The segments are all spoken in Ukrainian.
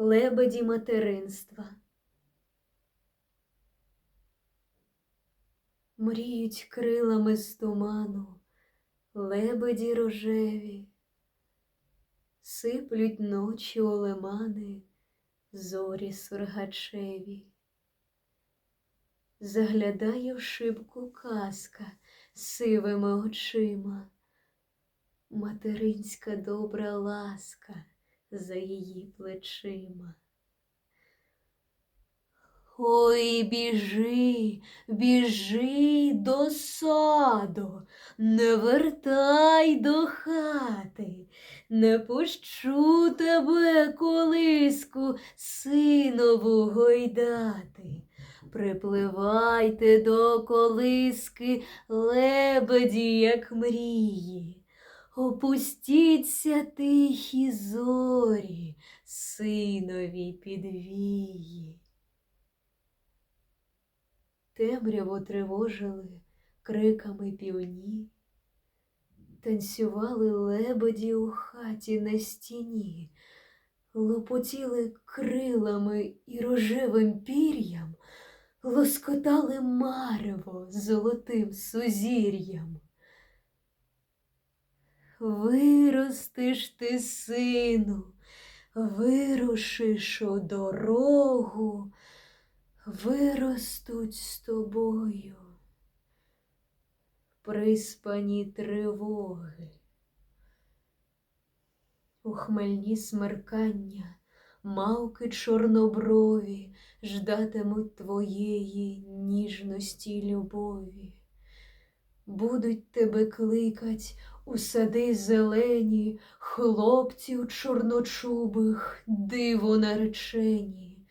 лебеді материнства. Мріють крилами з туману, лебеді рожеві, сиплють ночі у лимани, зорі сургачеві. Заглядає в шибку казка сивими очима, материнська добра ласка за її плечима. Ой, біжи, біжи до саду, не вертай до хати, не пущу тебе колиску синову гойдати. Припливайте до колиски, лебеді, як мрії, опустіться тихі зорі, синові підвії. Темряву тривожили криками півні, танцювали лебеді у хаті на стіні, лопотіли крилами і рожевим пір'ям, лоскотали марево золотим сузір'ям. Виростиш ти, сину, вирушиш у дорогу, виростуть з тобою приспані тривоги. У хмельні смеркання мавки чорноброві ждатимуть твоєї ніжності любові. Будуть тебе кликать у сади зелені, хлопців чорночубих, диво наречені.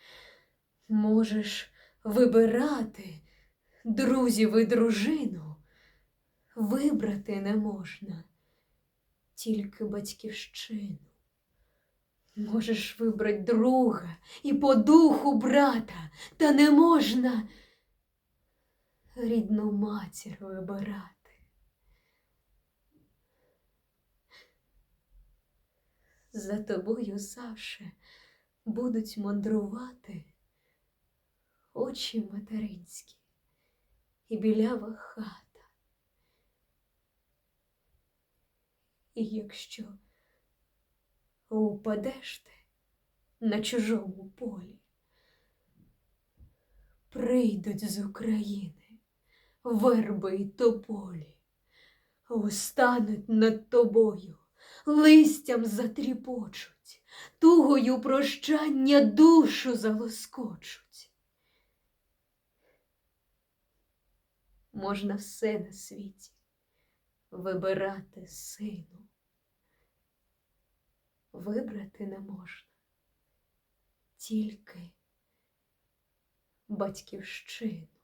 Можеш вибирати друзів і дружину, вибрати не можна тільки батьківщину. Можеш вибрати друга і по духу брата, та не можна рідну матір вибирати. За тобою завше будуть мандрувати очі материнські і білява хата. І якщо упадеш ти на чужому полі, прийдуть з України верби й тополі, устануть над тобою, листям затріпочуть, тугою прощання душу залоскочуть. Можна все на світі вибирати сину. Вибрати не можна тільки батьківщину.